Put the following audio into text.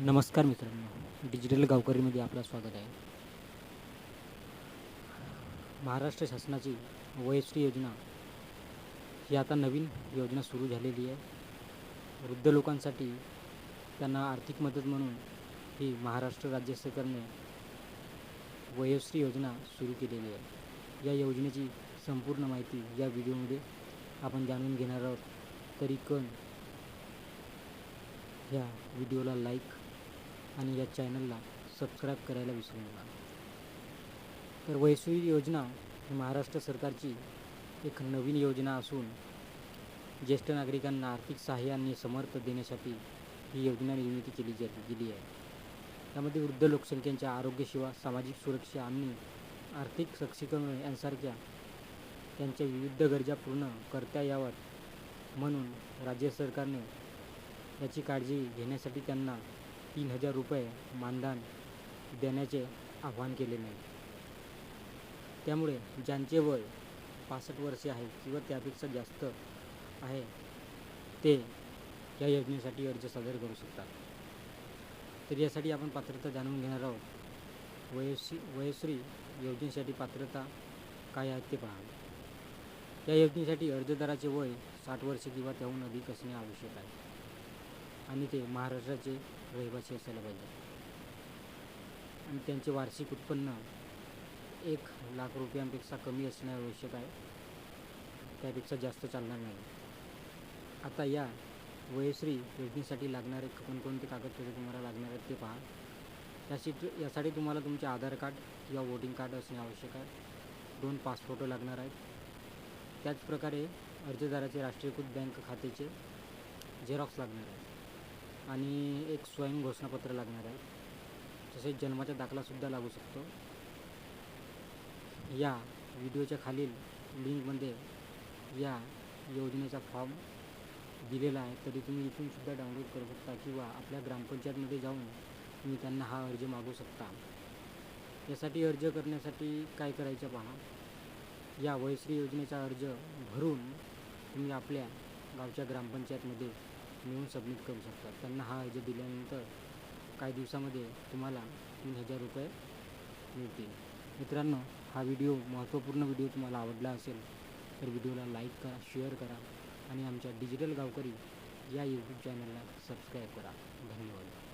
नमस्कार मित्रांनो. डिजिटल गावकरीमध्ये आपलं स्वागत आहे. महाराष्ट्र शासनाची वयश्री योजना ही आता नवीन योजना सुरू झालेली आहे. वृद्ध लोकांसाठी त्यांना आर्थिक मदत म्हणून ही महाराष्ट्र राज्य सरकारने वयोश्री योजना सुरू केलेली आहे. या योजनेची संपूर्ण माहिती या व्हिडिओमध्ये आपण जाणून घेणार आहोत. तरी कण ह्या व्हिडिओला लाईक आणि या चॅनलला सबस्क्राईब करायला विसरू नका. तर वैसुई योजना ही महाराष्ट्र सरकारची एक नवीन योजना असून ज्येष्ठ नागरिकांना आर्थिक सहाय्य आणि समर्थ देण्यासाठी ही योजना निर्मिती केली जा गेली आहे. त्यामध्ये वृद्ध लोकसंख्येच्या आरोग्यसेवा सामाजिक सुरक्षा आणि आर्थिक सक्षमीकरण यांसारख्या त्यांच्या विविध गरजा पूर्ण करता याव्यात म्हणून राज्य सरकारने याची काळजी घेण्यासाठी त्यांना तीन हजार रुपये मानधन देण्याचे आवाहन केले नाही. त्यामुळे ज्यांचे वय पासष्ट वर्षे आहे किंवा त्यापेक्षा जास्त आहे ते या योजनेसाठी अर्ज सादर करू शकतात. तर यासाठी आपण पात्रता जाणून घेणार आहोत. वयश्री वयश्री योजनेसाठी पात्रता काय आहे ते पहा. या योजनेसाठी अर्जदाराचे वय साठ वर्षे किंवा त्याहून अधिक असणे आवश्यक आहे. आणि ते महाराष्ट्राचे रहिवासी असायला पाहिजे. आणि त्यांचे वार्षिक उत्पन्न एक लाख रुपयांपेक्षा कमी असणे आवश्यक आहे. त्यापेक्षा जास्त चालणार नाही. आता या वयश्री योजनेसाठी लागणारे कोणकोणते कागदपत्रे तुम्हाला लागणार आहेत ते पहा. यासाठी यासाठी तुम्हाला तुमचे आधार कार्ड किंवा वोटिंग कार्ड असणे आवश्यक आहे. दोन पासफोटो लागणार आहेत. त्याचप्रकारे अर्जदाराचे राष्ट्रीयकृत बँक खात्याचे झेरॉक्स लागणार आहे आणि एक स्वयं घोषणापत्र लागणार आहे. तसेच जन्माचा दाखलासुद्धा लागू शकतो. या व्हिडिओच्या खालील लिंकमध्ये या योजनेचा फॉर्म दिलेला आहे. तरी तुम्ही इथून सुद्धा डाउनलोड करू शकता किंवा आपल्या ग्रामपंचायतमध्ये जाऊन तुम्ही त्यांना हा अर्ज मागू शकता. यासाठी अर्ज करण्यासाठी काय करायचं पहा. या वयश्री योजनेचा अर्ज भरून तुम्ही आपल्या गावच्या ग्रामपंचायतमध्ये मिळून सबमिट करू शकता त्यांना हा अर्ज दिल्यानंतर काही दिवसामध्ये तुम्हाला तीन हजार रुपये मिळतील. मित्रांनो हा व्हिडिओ महत्त्वपूर्ण व्हिडिओ तुम्हाला आवडला असेल तर व्हिडिओला लाईक करा शेअर करा आणि आमच्या डिजिटल गावकरी या यूट्यूब चॅनलला सबस्क्राईब करा. धन्यवाद.